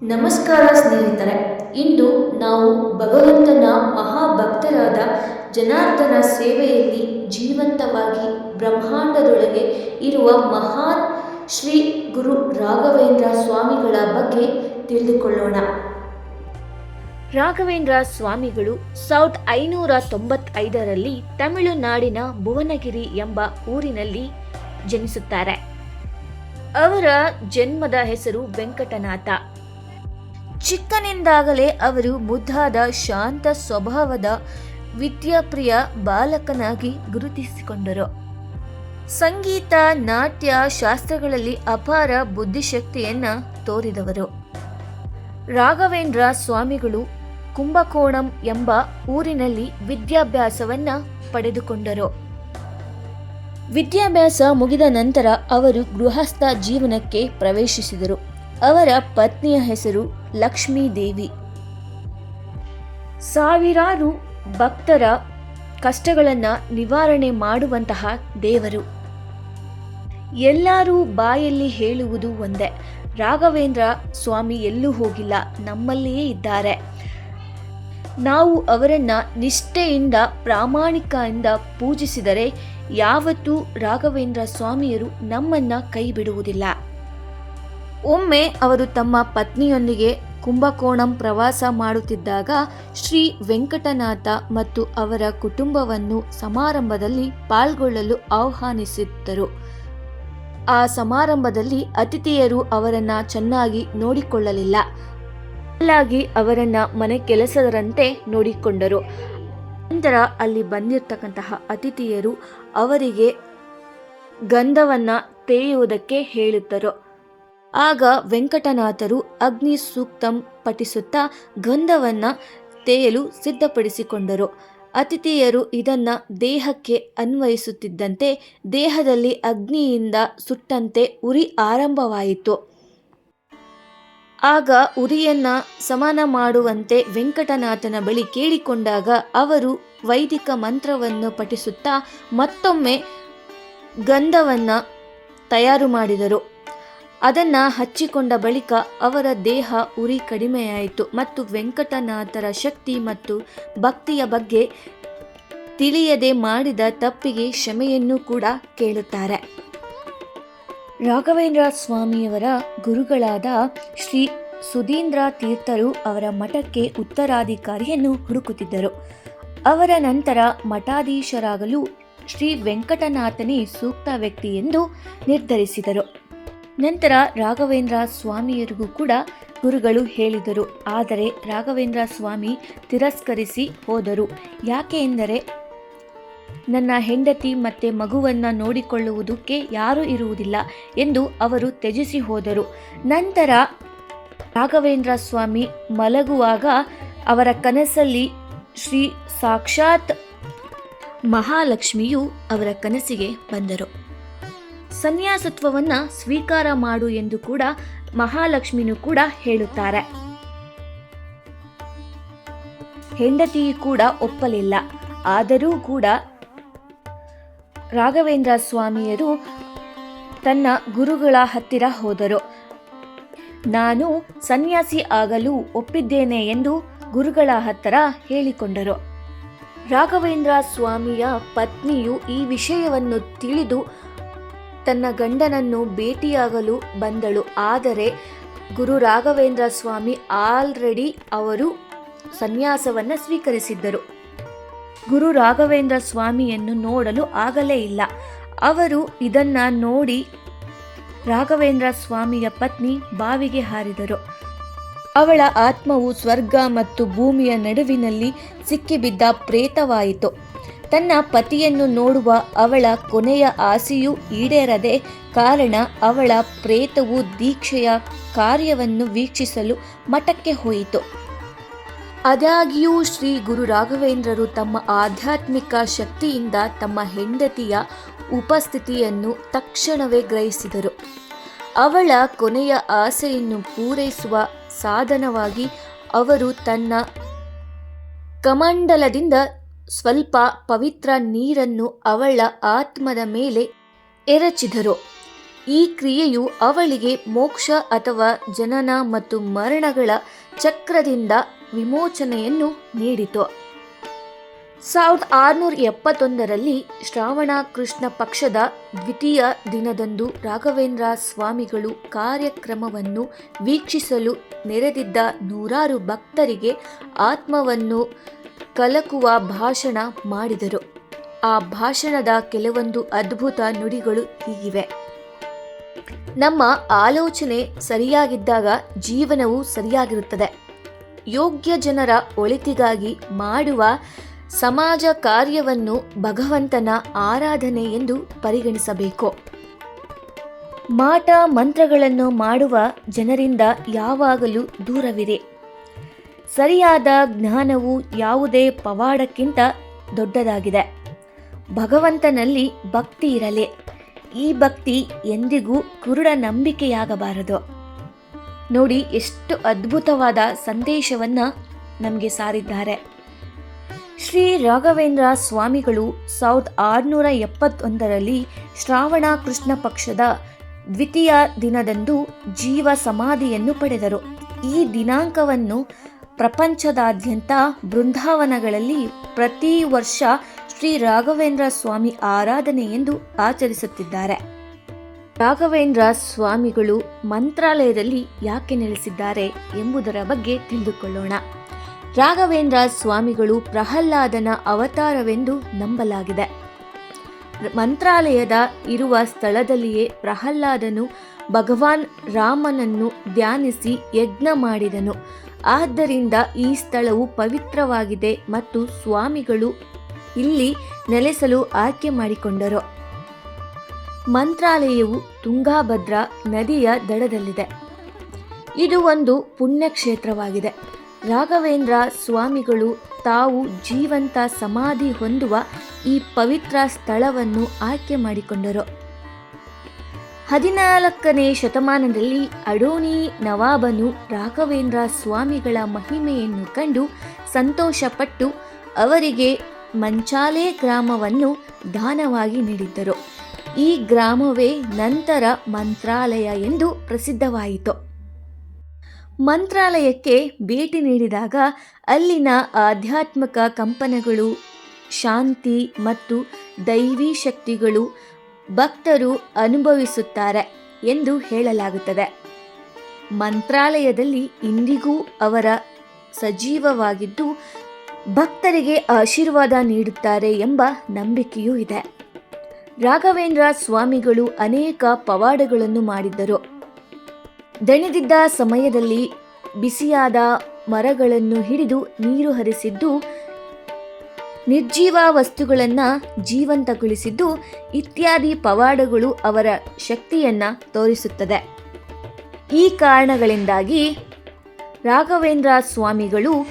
ನಮಸ್ಕಾರ ಸ್ನೇಹಿತರೆ, ಇಂದು ನಾವು ಭಗವಂತನ ಮಹಾಭಕ್ತರಾದ ಜನಾರ್ದನ ಸೇವೆಯಲ್ಲಿ ಜೀವಂತವಾಗಿ ಬ್ರಹ್ಮಾಂಡದೊಳಗೆ ಇರುವ ಮಹಾನ್ ಶ್ರೀ ಗುರು ರಾಘವೇಂದ್ರ ಸ್ವಾಮಿಗಳ ಬಗ್ಗೆ ತಿಳಿದುಕೊಳ್ಳೋಣ. ರಾಘವೇಂದ್ರ ಸ್ವಾಮಿಗಳು ಸಾವಿರದ ಐನೂರ ತೊಂಬತ್ತೈದರಲ್ಲಿ ತಮಿಳುನಾಡಿನ ಭುವನಗಿರಿ ಎಂಬ ಊರಿನಲ್ಲಿ ಜನಿಸುತ್ತಾರೆ. ಅವರ ಜನ್ಮದ ಹೆಸರು ವೆಂಕಟನಾಥ. ಚಿಕ್ಕನಿಂದಾಗಲೇ ಅವರು ಮುದ್ದಾದ ಶಾಂತ ಸ್ವಭಾವದ ವಿದ್ಯಾಪ್ರಿಯ ಬಾಲಕನಾಗಿ ಗುರುತಿಸಿಕೊಂಡರು. ಸಂಗೀತ, ನಾಟ್ಯ, ಶಾಸ್ತ್ರಗಳಲ್ಲಿ ಅಪಾರ ಬುದ್ಧಿಶಕ್ತಿಯನ್ನ ತೋರಿದವರು. ರಾಘವೇಂದ್ರ ಸ್ವಾಮಿಗಳು ಕುಂಭಕೋಣಂ ಎಂಬ ಊರಿನಲ್ಲಿ ವಿದ್ಯಾಭ್ಯಾಸವನ್ನ ಪಡೆದುಕೊಂಡರು. ವಿದ್ಯಾಭ್ಯಾಸ ಮುಗಿದ ನಂತರ ಅವರು ಗೃಹಸ್ಥ ಜೀವನಕ್ಕೆ ಪ್ರವೇಶಿಸಿದರು. ಅವರ ಪತ್ನಿಯ ಹೆಸರು ಲಕ್ಷ್ಮೀ ದೇವಿ ಸಾವಿರಾರು ಭಕ್ತರ ಕಷ್ಟಗಳನ್ನು ನಿವಾರಣೆ ಮಾಡುವಂತಹ ದೇವರು. ಎಲ್ಲರೂ ಬಾಯಲ್ಲಿ ಹೇಳುವುದು ಒಂದೇ, ರಾಘವೇಂದ್ರ ಸ್ವಾಮಿ ಎಲ್ಲೂ ಹೋಗಿಲ್ಲ, ನಮ್ಮಲ್ಲಿಯೇ ಇದ್ದಾರೆ. ನಾವು ಅವರನ್ನು ನಿಷ್ಠೆಯಿಂದ ಪ್ರಾಮಾಣಿಕದಿಂದ ಪೂಜಿಸಿದರೆ ಯಾವತ್ತೂ ರಾಘವೇಂದ್ರ ಸ್ವಾಮಿಯರು ನಮ್ಮನ್ನ ಕೈ ಬಿಡುವುದಿಲ್ಲ ಒಮ್ಮೆ ಅವರು ತಮ್ಮ ಪತ್ನಿಯೊಂದಿಗೆ ಕುಂಭಕೋಣಂ ಪ್ರವಾಸ ಮಾಡುತ್ತಿದ್ದಾಗ ಶ್ರೀ ವೆಂಕಟನಾಥ ಮತ್ತು ಅವರ ಕುಟುಂಬವನ್ನು ಸಮಾರಂಭದಲ್ಲಿ ಪಾಲ್ಗೊಳ್ಳಲು ಆಹ್ವಾನಿಸಿದ್ದರು. ಆ ಸಮಾರಂಭದಲ್ಲಿ ಅತಿಥಿಯರು ಅವರನ್ನು ಚೆನ್ನಾಗಿ ನೋಡಿಕೊಳ್ಳಲಿಲ್ಲ. ಬದಲಾಗಿ ಅವರನ್ನ ಮನೆ ಕೆಲಸದರಂತೆ ನೋಡಿಕೊಂಡರು. ನಂತರ ಅಲ್ಲಿ ಬಂದಿರತಕ್ಕಂತಹ ಅತಿಥಿಯರು ಅವರಿಗೆ ಗಂಧವನ್ನು ತೇಯುವುದಕ್ಕೆ ಹೇಳುತ್ತರು. ಆಗ ವೆಂಕಟನಾಥರು ಅಗ್ನಿ ಸೂಕ್ತಂ ಪಠಿಸುತ್ತಾ ಗಂಧವನ್ನ ತೇಯಲು ಸಿದ್ಧಪಡಿಸಿಕೊಂಡರು. ಅತಿಥಿಯರು ಇದನ್ನ ದೇಹಕ್ಕೆ ಅನ್ವಯಿಸುತ್ತಿದ್ದಂತೆ ದೇಹದಲ್ಲಿ ಅಗ್ನಿಯಿಂದ ಸುಟ್ಟಂತೆ ಉರಿ ಆರಂಭವಾಯಿತು. ಆಗ ಉರಿಯನ್ನ ಸಮಾನ ಮಾಡುವಂತೆ ವೆಂಕಟನಾಥನ ಬಳಿ ಕೇಳಿಕೊಂಡಾಗ ಅವರು ವೈದಿಕ ಮಂತ್ರವನ್ನು ಪಠಿಸುತ್ತಾ ಮತ್ತೊಮ್ಮೆ ಗಂಧವನ್ನ ತಯಾರು ಮಾಡಿದರು. ಅದನ್ನ ಹಚ್ಚಿಕೊಂಡ ಬಳಿಕ ಅವರ ದೇಹ ಉರಿ ಕಡಿಮೆಯಾಯಿತು ಮತ್ತು ವೆಂಕಟನಾಥರ ಶಕ್ತಿ ಮತ್ತು ಭಕ್ತಿಯ ಬಗ್ಗೆ ತಿಳಿಯದೆ ಮಾಡಿದ ತಪ್ಪಿಗೆ ಕ್ಷಮೆಯನ್ನು ಕೂಡ ಕೇಳುತ್ತಾರೆ. ರಾಘವೇಂದ್ರ ಸ್ವಾಮಿಯವರ ಗುರುಗಳಾದ ಶ್ರೀ ಸುಧೀಂದ್ರ ತೀರ್ಥರು ಅವರ ಮಠಕ್ಕೆ ಉತ್ತರಾಧಿಕಾರಿಯನ್ನು ಹುಡುಕುತ್ತಿದ್ದರು. ಅವರ ನಂತರ ಮಠಾಧೀಶರಾಗಲು ಶ್ರೀ ವೆಂಕಟನಾಥನೇ ಸೂಕ್ತ ವ್ಯಕ್ತಿ ಎಂದು ನಿರ್ಧರಿಸಿದರು. ನಂತರ ರಾಘವೇಂದ್ರ ಸ್ವಾಮಿಯರಿಗೂ ಕೂಡ ಗುರುಗಳು ಹೇಳಿದರು. ಆದರೆ ರಾಘವೇಂದ್ರ ಸ್ವಾಮಿ ತಿರಸ್ಕರಿಸಿ ಹೋದರು. ಯಾಕೆ ಎಂದರೆ ನನ್ನ ಹೆಂಡತಿ ಮತ್ತೆ ಮಗುವನ್ನ ನೋಡಿಕೊಳ್ಳುವುದಕ್ಕೆ ಯಾರೂ ಇರುವುದಿಲ್ಲ ಎಂದು ಅವರು ತ್ಯಜಿಸಿ ಹೋದರು. ನಂತರ ರಾಘವೇಂದ್ರ ಸ್ವಾಮಿ ಮಲಗುವಾಗ ಅವರ ಕನಸಲ್ಲಿ ಶ್ರೀ ಸಾಕ್ಷಾತ್ ಮಹಾಲಕ್ಷ್ಮಿಯು ಅವರ ಕನಸಿಗೆ ಬಂದರು. ಸನ್ಯಾಸತ್ವವನ್ನ ಸ್ವೀಕಾರ ಮಾಡು ಎಂದು ಕೂಡ ಮಹಾಲಕ್ಷ್ಮಿನೂ ಕೂಡ ಹೇಳುತ್ತಾರೆ. ಹೆಂಡತಿ ಕೂಡ ಒಪ್ಪಲಿಲ್ಲ. ಆದರೂ ಕೂಡ ರಾಘವೇಂದ್ರ ಸ್ವಾಮಿಯರು ತನ್ನ ಗುರುಗಳ ಹತ್ತಿರ ಹೋದರು. ನಾನು ಸನ್ಯಾಸಿ ಆಗಲು ಒಪ್ಪಿದ್ದೇನೆ ಎಂದು ಗುರುಗಳ ಹತ್ತಿರ ಹೇಳಿಕೊಂಡರು. ರಾಘವೇಂದ್ರ ಸ್ವಾಮಿಯ ಪತ್ನಿಯು ಈ ವಿಷಯವನ್ನು ತಿಳಿದು ತನ್ನ ಗಂಡನನ್ನು ಭೇಟಿಯಾಗಲು ಬಂದಳು. ಆದರೆ ಗುರು ರಾಘವೇಂದ್ರ ಸ್ವಾಮಿ ಆಲ್ರೆಡಿ ಅವರು ಸನ್ಯಾಸವನ್ನು ಸ್ವೀಕರಿಸಿದ್ದರು. ಗುರು ರಾಘವೇಂದ್ರ ಸ್ವಾಮಿಯನ್ನು ನೋಡಲು ಆಗಲೇ ಇಲ್ಲ. ಅವರು ಇದನ್ನ ನೋಡಿ ರಾಘವೇಂದ್ರ ಸ್ವಾಮಿಯ ಪತ್ನಿ ಬಾವಿಗೆ ಹಾರಿದರು. ಅವಳ ಆತ್ಮವು ಸ್ವರ್ಗ ಮತ್ತು ಭೂಮಿಯ ನಡುವಿನಲ್ಲಿ ಸಿಕ್ಕಿಬಿದ್ದ ಪ್ರೇತವಾಯಿತು. ತನ್ನ ಪತಿಯನ್ನು ನೋಡುವ ಅವಳ ಕೊನೆಯ ಆಸೆಯೂ ಈಡೇರದೆ ಕಾರಣ ಅವಳ ಪ್ರೇತವು ದೀಕ್ಷೆಯ ಕಾರ್ಯವನ್ನು ವೀಕ್ಷಿಸಲು ಮಠಕ್ಕೆ ಹೋಯಿತು. ಆದಾಗ್ಯೂ ಶ್ರೀ ಗುರು ರಾಘವೇಂದ್ರರು ತಮ್ಮ ಆಧ್ಯಾತ್ಮಿಕ ಶಕ್ತಿಯಿಂದ ತಮ್ಮ ಹೆಂಡತಿಯ ಉಪಸ್ಥಿತಿಯನ್ನು ತಕ್ಷಣವೇ ಗ್ರಹಿಸಿದರು. ಅವಳ ಕೊನೆಯ ಆಸೆಯನ್ನು ಪೂರೈಸುವ ಸಾಧನವಾಗಿ ಅವರು ತನ್ನ ಕಮಂಡಲದಿಂದ ಸ್ವಲ್ಪ ಪವಿತ್ರ ನೀರನ್ನು ಅವಳ ಆತ್ಮದ ಮೇಲೆ ಎರಚಿದರು. ಈ ಕ್ರಿಯೆಯು ಅವಳಿಗೆ ಮೋಕ್ಷ ಅಥವಾ ಜನನ ಮತ್ತು ಮರಣಗಳ ಚಕ್ರದಿಂದ ವಿಮೋಚನೆಯನ್ನು ನೀಡಿತು. ಸಾವಿರದ ಆರುನೂರ ಎಪ್ಪತ್ತೊಂದರಲ್ಲಿ ಶ್ರಾವಣ ಕೃಷ್ಣ ಪಕ್ಷದ ದ್ವಿತೀಯ ದಿನದಂದು ರಾಘವೇಂದ್ರ ಸ್ವಾಮಿಗಳು ಕಾರ್ಯಕ್ರಮವನ್ನು ವೀಕ್ಷಿಸಲು ನೆರೆದಿದ್ದ ನೂರಾರು ಭಕ್ತರಿಗೆ ಆತ್ಮವನ್ನು ಕಲಕುವ ಭಾಷಣ ಮಾಡಿದರು. ಆ ಭಾಷಣದ ಕೆಲವೊಂದು ಅದ್ಭುತ ನುಡಿಗಳು ಹೀಗಿವೆ. ನಮ್ಮ ಆಲೋಚನೆ ಸರಿಯಾಗಿದ್ದಾಗ ಜೀವನವು ಸರಿಯಾಗಿರುತ್ತದೆ. ಯೋಗ್ಯ ಜನರ ಒಳಿತಿಗಾಗಿ ಮಾಡುವ ಸಮಾಜ ಕಾರ್ಯವನ್ನು ಭಗವಂತನ ಆರಾಧನೆ ಎಂದು ಪರಿಗಣಿಸಬೇಕು. ಮಾಟ ಮಂತ್ರಗಳನ್ನು ಮಾಡುವ ಜನರಿಂದ ಯಾವಾಗಲೂ ದೂರವಿರಿ. ಸರಿಯಾದ ಜ್ಞಾನವು ಯಾವುದೇ ಪವಾಡಕ್ಕಿಂತ ದೊಡ್ಡದಾಗಿದೆ. ಭಗವಂತನಲ್ಲಿ ಭಕ್ತಿ ಇರಲಿ. ಈ ಭಕ್ತಿ ಎಂದಿಗೂ ಕುರುಡ ನಂಬಿಕೆಯಾಗಬಾರದು. ನೋಡಿ ಎಷ್ಟು ಅದ್ಭುತವಾದ ಸಂದೇಶವನ್ನು ನಮಗೆ ಸಾರಿದ್ದಾರೆ. ಶ್ರೀ ರಾಘವೇಂದ್ರ ಸ್ವಾಮಿಗಳು ಸಾವಿರದ ಆರುನೂರ ಎಪ್ಪತ್ತೊಂದರಲ್ಲಿ ಶ್ರಾವಣ ಕೃಷ್ಣ ಪಕ್ಷದ ದ್ವಿತೀಯ ದಿನದಂದು ಜೀವ ಸಮಾಧಿಯನ್ನು ಪಡೆದರು. ಈ ದಿನಾಂಕವನ್ನು ಪ್ರಪಂಚದಾದ್ಯಂತ ಬೃಂದಾವನಗಳಲ್ಲಿ ಪ್ರತಿ ವರ್ಷ ಶ್ರೀ ರಾಘವೇಂದ್ರ ಸ್ವಾಮಿ ಆರಾಧನೆ ಎಂದು ಆಚರಿಸುತ್ತಿದ್ದಾರೆ. ರಾಘವೇಂದ್ರ ಸ್ವಾಮಿಗಳು ಮಂತ್ರಾಲಯದಲ್ಲಿ ಯಾಕೆ ನೆಲೆಸಿದ್ದಾರೆ ಎಂಬುದರ ಬಗ್ಗೆ ತಿಳಿದುಕೊಳ್ಳೋಣ. ರಾಘವೇಂದ್ರ ಸ್ವಾಮಿಗಳು ಪ್ರಹ್ಲಾದನ ಅವತಾರವೆಂದು ನಂಬಲಾಗಿದೆ. ಮಂತ್ರಾಲಯದ ಇರುವ ಸ್ಥಳದಲ್ಲಿಯೇ ಪ್ರಹ್ಲಾದನು ಭಗವಾನ್ ರಾಮನನ್ನು ಧ್ಯಾನಿಸಿ ಯಜ್ಞ ಮಾಡಿದನು. ಆದ್ದರಿಂದ ಈ ಸ್ಥಳವು ಪವಿತ್ರವಾಗಿದೆ ಮತ್ತು ಸ್ವಾಮಿಗಳು ಇಲ್ಲಿ ನೆಲೆಸಲು ಆಯ್ಕೆ ಮಾಡಿಕೊಂಡರು. ಮಂತ್ರಾಲಯವು ತುಂಗಾಭದ್ರಾ ನದಿಯ ದಡದಲ್ಲಿದೆ. ಇದು ಒಂದು ಪುಣ್ಯಕ್ಷೇತ್ರವಾಗಿದೆ. ರಾಘವೇಂದ್ರ ಸ್ವಾಮಿಗಳು ತಾವು ಜೀವಂತ ಸಮಾಧಿ ಹೊಂದುವ ಈ ಪವಿತ್ರ ಸ್ಥಳವನ್ನು ಆಯ್ಕೆ ಮಾಡಿಕೊಂಡರು. ಹದಿನಾಲ್ಕನೇ ಶತಮಾನದಲ್ಲಿ ಅಡೋನಿ ನವಾಬನು ರಾಘವೇಂದ್ರ ಸ್ವಾಮಿಗಳ ಮಹಿಮೆಯನ್ನು ಕಂಡು ಸಂತೋಷಪಟ್ಟು ಅವರಿಗೆ ಮಂಚಾಲೆ ಗ್ರಾಮವನ್ನು ದಾನವಾಗಿ ನೀಡಿದ್ದರು. ಈ ಗ್ರಾಮವೇ ನಂತರ ಮಂತ್ರಾಲಯ ಎಂದು ಪ್ರಸಿದ್ಧವಾಯಿತು. ಮಂತ್ರಾಲಯಕ್ಕೆ ಭೇಟಿ ನೀಡಿದಾಗ ಅಲ್ಲಿನ ಆಧ್ಯಾತ್ಮಿಕ ಕಂಪನಗಳು, ಶಾಂತಿ ಮತ್ತು ದೈವಿ ಶಕ್ತಿಗಳು ಭಕ್ತರು ಅನುಭವಿಸುತ್ತಾರೆ ಎಂದು ಹೇಳಲಾಗುತ್ತದೆ. ಮಂತ್ರಾಲಯದಲ್ಲಿ ಇಂದಿಗೂ ಅವರ ಸಜೀವವಾಗಿದ್ದು, ಭಕ್ತರಿಗೆ ಆಶೀರ್ವಾದ ನೀಡುತ್ತಾರೆ ಎಂಬ ನಂಬಿಕೆಯೂ ಇದೆ. ರಾಘವೇಂದ್ರ ಸ್ವಾಮಿಗಳು ಅನೇಕ ಪವಾಡಗಳನ್ನು ಮಾಡಿದ್ದರು. ದಣಿದಿದ್ದ ಸಮಯದಲ್ಲಿ ಬಿಸಿಯಾದ ಮರಗಳನ್ನು ಹಿಡಿದು ನೀರು ಹರಿಸಿದ್ದು ನಿರ್ಜೀವ ವಸ್ತುಗಳನ್ನು ಜೀವಂತಗೊಳಿಸಿದ್ದು ಇತ್ಯಾದಿ ಪವಾಡಗಳು ಅವರ ಶಕ್ತಿಯನ್ನ ತೋರಿಸುತ್ತದೆ. ಈ ಕಾರಣಗಳಿಂದಾಗಿ ರಾಘವೇಂದ್ರ ಸ್ವಾಮಿಗಳು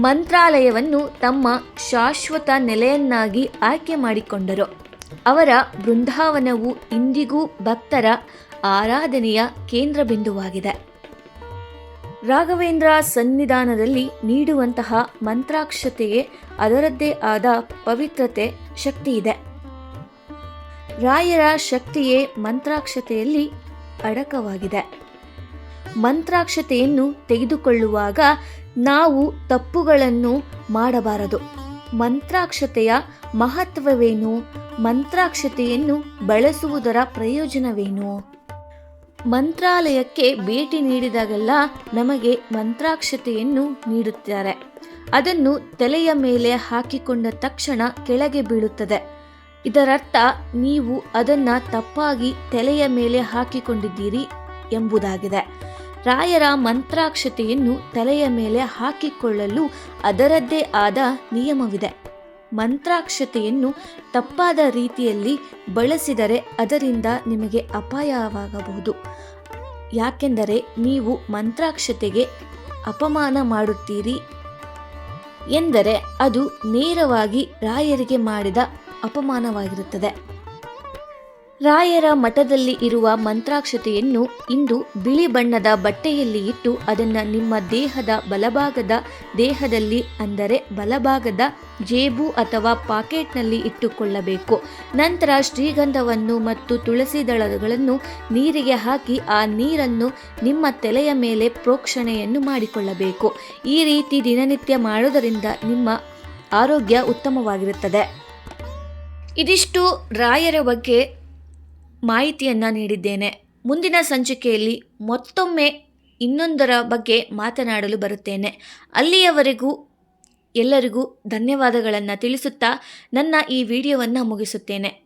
ಮಂತ್ರಾಲಯವನ್ನು ತಮ್ಮ ಶಾಶ್ವತ ನೆಲೆಯನ್ನಾಗಿ ಆಯ್ಕೆ ಮಾಡಿಕೊಂಡರು. ಅವರ ಬೃಂದಾವನವು ಇಂದಿಗೂ ಭಕ್ತರ ಆರಾಧನೆಯ ಕೇಂದ್ರ ಬಿಂದುವಾಗಿದೆ ರಾಘವೇಂದ್ರ ಸನ್ನಿಧಾನದಲ್ಲಿ ನೀಡುವಂತಹ ಮಂತ್ರಾಕ್ಷತೆಗೆ ಅದರದ್ದೇ ಆದ ಪವಿತ್ರತೆ, ಶಕ್ತಿ ಇದೆ. ರಾಯರ ಶಕ್ತಿಯೇ ಮಂತ್ರಾಕ್ಷತೆಯಲ್ಲಿ ಅಡಕವಾಗಿದೆ. ಮಂತ್ರಾಕ್ಷತೆಯನ್ನು ತೆಗೆದುಕೊಳ್ಳುವಾಗ ನಾವು ತಪ್ಪುಗಳನ್ನು ಮಾಡಬಾರದು. ಮಂತ್ರಾಕ್ಷತೆಯ ಮಹತ್ವವೇನು? ಮಂತ್ರಾಕ್ಷತೆಯನ್ನು ಬಳಸುವುದರ ಪ್ರಯೋಜನವೇನು? ಮಂತ್ರಾಲಯಕ್ಕೆ ಭೇಟಿ ನೀಡಿದಾಗೆಲ್ಲ ನಮಗೆ ಮಂತ್ರಾಕ್ಷತೆಯನ್ನು ನೀಡುತ್ತಾರೆ. ಅದನ್ನು ತಲೆಯ ಮೇಲೆ ಹಾಕಿಕೊಂಡ ತಕ್ಷಣ ಕೆಳಗೆ ಬೀಳುತ್ತದೆ. ಇದರರ್ಥ, ನೀವು ಅದನ್ನು ತಪ್ಪಾಗಿ ತಲೆಯ ಮೇಲೆ ಹಾಕಿಕೊಂಡಿದ್ದೀರಿ ಎಂಬುದಾಗಿದೆ. ರಾಯರ ಮಂತ್ರಾಕ್ಷತೆಯನ್ನು ತಲೆಯ ಮೇಲೆ ಹಾಕಿಕೊಳ್ಳಲು ಅದರದ್ದೇ ಆದ ನಿಯಮವಿದೆ. ಮಂತ್ರಾಕ್ಷತೆಯನ್ನು ತಪ್ಪಾದ ರೀತಿಯಲ್ಲಿ ಬಳಸಿದರೆ ಅದರಿಂದ ನಿಮಗೆ ಅಪಾಯವಾಗಬಹುದು. ಯಾಕೆಂದರೆ ನೀವು ಮಂತ್ರಾಕ್ಷತೆಗೆ ಅಪಮಾನ ಮಾಡುತ್ತೀರಿ ಎಂದರೆ ಅದು ನೇರವಾಗಿ ರಾಯರಿಗೆ ಮಾಡಿದ ಅಪಮಾನವಾಗಿರುತ್ತದೆ. ರಾಯರ ಮಠದಲ್ಲಿ ಇರುವ ಮಂತ್ರಾಕ್ಷತೆಯನ್ನು ಇಂದು ಬಿಳಿ ಬಣ್ಣದ ಬಟ್ಟೆಯಲ್ಲಿ ಇಟ್ಟು ಅದನ್ನು ನಿಮ್ಮ ದೇಹದ ಬಲಭಾಗದ ದೇಹದಲ್ಲಿ, ಅಂದರೆ ಬಲಭಾಗದ ಜೇಬು ಅಥವಾ ಪಾಕೆಟ್ನಲ್ಲಿ ಇಟ್ಟುಕೊಳ್ಳಬೇಕು. ನಂತರ ಶ್ರೀಗಂಧವನ್ನು ಮತ್ತು ತುಳಸಿ ದಳಗಳನ್ನು ನೀರಿಗೆ ಹಾಕಿ ಆ ನೀರನ್ನು ನಿಮ್ಮ ತಲೆಯ ಮೇಲೆ ಪ್ರೋಕ್ಷಣೆಯನ್ನು ಮಾಡಿಕೊಳ್ಳಬೇಕು. ಈ ರೀತಿ ದಿನನಿತ್ಯ ಮಾಡುವುದರಿಂದ ನಿಮ್ಮ ಆರೋಗ್ಯ ಉತ್ತಮವಾಗಿರುತ್ತದೆ. ಇದಿಷ್ಟು ರಾಯರ ಬಗ್ಗೆ ಮಾಹಿತಿಯನ್ನು ನೀಡಿದ್ದೇನೆ. ಮುಂದಿನ ಸಂಚಿಕೆಯಲ್ಲಿ ಮತ್ತೊಮ್ಮೆ ಇನ್ನೊಂದರ ಬಗ್ಗೆ ಮಾತನಾಡಲು ಬರುತ್ತೇನೆ. ಅಲ್ಲಿಯವರೆಗೂ ಎಲ್ಲರಿಗೂ ಧನ್ಯವಾದಗಳನ್ನು ತಿಳಿಸುತ್ತಾ ನನ್ನ ಈ ವಿಡಿಯೋವನ್ನು ಮುಗಿಸುತ್ತೇನೆ.